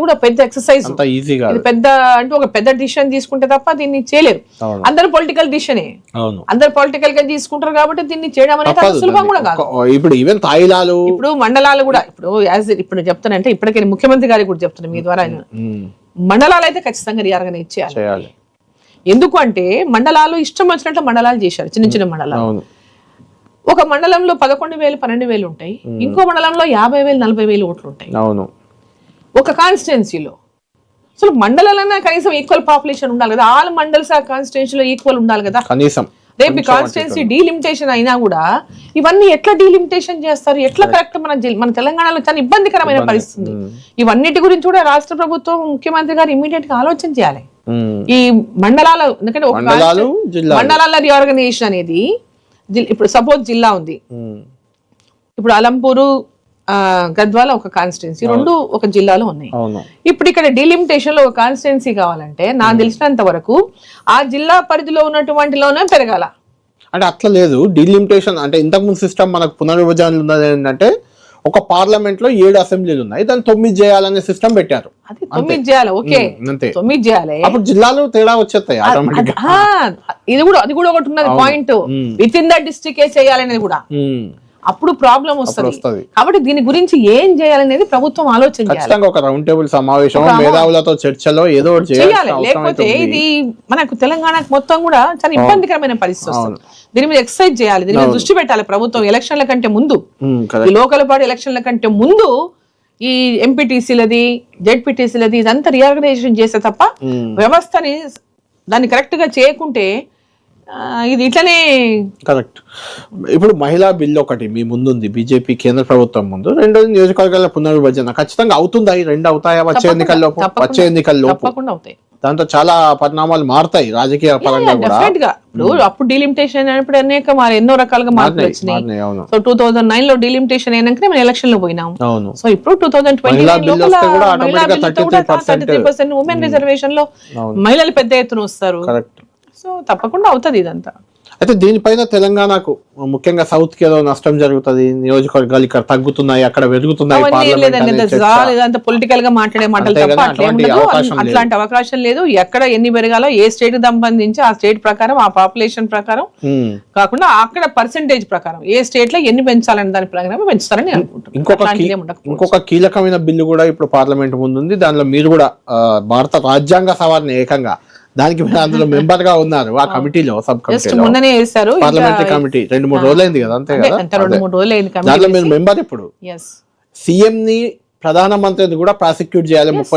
కూడా పెద్ద ఎక్సర్సైజ్ పెద్ద అంటే ఒక పెద్ద డిసిషన్ తీసుకుంటే తప్ప దీన్ని చేయలేరు. అందరు పొలిటికల్ డిసిషనే అందరు పొలిటికల్గా తీసుకుంటారు కాబట్టి దీన్ని చేయడం అనేది సులభం కూడా. కాదు. ఇప్పుడు ఈవెన్ తాయిలాలు ఇప్పుడు మండలాలు కూడా ఇప్పుడు యాజ్ ఇప్పుడు చెప్తానంటే ఇప్పటికే ముఖ్యమంత్రి గారికి కూడా చెప్తున్నాను మీ ద్వారా. మండలాలు అయితే ఖచ్చితంగా రీఆర్గనైజ్ చేయాలి. ఎందుకు అంటే మండలాలు ఇష్టం వచ్చినట్లు మండలాలు చేశారు చిన్న చిన్న మండలాలు. ఒక మండలంలో పదకొండు వేలు పన్నెండు వేలు ఉంటాయి. ఇంకో మండలంలో యాభై వేలు నలభై వేలు ఓట్లు ఉంటాయి. అవును. ఒక కాన్స్టిట్యున్సీలో అసలు మండలాలన్నా కనీసం ఈక్వల్ పాపులేషన్ ఉండాలి కదా. ఆల్ మండల్స్ ఆ కాన్స్టిట్యున్సీలో ఈక్వల్ ఉండాలి కదా. కనీసం. రేపు కాన్స్టిట్యున్సీ డీలిమిటేషన్ అయినా కూడా ఇవన్నీ ఎట్లా డీలిమిటేషన్ చేస్తారు? ఎట్లా కరెక్ట్ మన మన తెలంగాణలో చాలా ఇబ్బందికరమైన పరిస్థితి. ఇవన్నిటి గురించి కూడా రాష్ట్ర ప్రభుత్వం ముఖ్యమంత్రి గారు ఇమీడియట్గా ఆలోచన చేయాలి. ఈ మండలాల ఎందుకంటే ఒక మండలాలు రీఆర్గనైజేషన్ అనేది ఇప్పుడు సపోజ్ జిల్లా ఉంది. ఇప్పుడు అలంపూరు గద్వాల ఒక కాన్స్టిట్యున్సీ రెండు ఒక జిల్లాలో ఉన్నాయి. ఇప్పుడు ఇక్కడ డీలిమిటేషన్లో ఒక కాన్స్టిట్యున్సీ కావాలంటే నాకు తెలిసినంత వరకు ఆ జిల్లా పరిధిలో ఉన్నటువంటిలోనే పెరగాల. అంటే అట్లా లేదు. డిలిమిటేషన్ అంటే ఇంతకుముందు సిస్టమ్ మనకు పునర్విభజనలు ఉన్నది ఏంటంటే ఒక పార్లమెంట్లో ఏడు అసెంబ్లీలు ఉన్నాయి. దాన్ని తొమ్మిది చేయాలనే సిస్టమ్ పెట్టారు. తొమ్మిది చేయాలి. ఓకే. తొమ్మిది చేయాలి. అప్పుడు జిల్లాలు తేడా వచ్చేస్తాయి ఇది కూడా అది కూడా ఒకటి ఉన్నది point. With in the district ఏ చేయాలనేది కూడా. అప్పుడు ప్రాబ్లం వస్తుంది. వస్తుంది. కాబట్టి దీని గురించి ఏం చేయాలనేది ప్రభుత్వం ఆలోచన ఖచ్చితంగా ఒక రౌండ్ టేబుల్ సమావేశం మేధావులతో చర్చలో ఏదో చేయాలి. లేకపోతే. ఇది మనకు తెలంగాణకు మొత్తం కూడా చాలా ఇబ్బందికరమైన పరిస్థితి వస్తుంది. దీని మీద ఎక్సర్సైజ్ చేయాలి. దీని మీద దృష్టి పెట్టాలి ప్రభుత్వం ఎలక్షన్ల కంటే ముందు. లోకల్ బాడీ ఎలక్షన్ల కంటే ముందు ఈ ఎంపీటీసీలది జెడ్పీటీసీలది ఇదంతా రీఆర్గనైజేషన్ చేస్తే తప్ప వ్యవస్థని దాన్ని కరెక్ట్గా చేయకుంటే ఇది ఇట్లనే కరెక్ట్. ఇప్పుడు మహిళా బిల్ ఒకటి మీ ముందుంది బీజేపీ కేంద్ర ప్రభుత్వం ముందు. రెండోది నియోజకవర్గాల పునర్విభజన. ఖచ్చితంగా అవుతుందా ఈ రెండు అవుతాయా వచ్చే ఎన్నికల్లో. వచ్చే ఎన్నికల్లో తప్పకుండా అవుతాయి. దాంతో చాలా పరిణామాలు మారుతాయి రాజకీయ పరంగా కూడా. అప్పుడు డీలిమిటేషన్ అయినప్పుడు అనేక మరి ఎన్నో రకాలుగా మార్పులు వచ్చినాయి. సో టూ థౌసండ్ నైన్లో డీలిమిటేషన్ అయినాక మనం ఎలక్షన్లో పోయినాం. అవును. సో ఇప్పుడు టూ థౌసండ్ ట్వంటీ మహిళా బిల్ వస్తే కూడా automatic గా 33% పర్సెంట్ ఉమెన్ రిజర్వేషన్లో. మహిళలు పెద్ద ఎత్తున వస్తారు. కరెక్ట్. సో తప్పకుండా అవుతుంది ఇదంతా. అయితే దీనిపైన తెలంగాణకు ముఖ్యంగా సౌత్కి ఏదో నష్టం జరుగుతుంది నియోజకవర్గాలు ఇక్కడ తగ్గుతున్నాయి అక్కడ పెరుగుతున్నాయి పొలిటికల్గా మాట్లాడే మాటలు తప్ప అట్లాంటి అవకాశం లేదు. ఎక్కడ ఎన్ని పెరగాలో ఏ స్టేట్ సంబంధించి ఆ స్టేట్ ప్రకారం ఆ పాపులేషన్ ప్రకారం. కాకుండా అక్కడ పర్సంటేజ్ ప్రకారం ఏ స్టేట్లో ఎన్ని పెంచాలని దాని ప్రకారం పెంచుతారని నేను అనుకుంటున్నాను ఇంకొక కీలకమైన బిల్లు కూడా ఇప్పుడు పార్లమెంట్ ముందు ఉంది దానిలో మీరు కూడా భారత రాజ్యాంగ సవరణ ఏకంగా. దానికి అందులో మెంబర్గా ఉన్నారు ఆ కమిటీలో సబ్ వేశారు ఇంకా పార్లమెంటరీ కమిటీ. రెండు మూడు రోజులైంది కదా అంతే అదే, కదా? అంత రెండు మూడు రోజులు అయింది దాంట్లో మీరు మెంబర్ ఇప్పుడు సీఎం ని ప్రధానమంత్రిని కూడా ప్రాసిక్యూట్ చేయాలి ముప్పై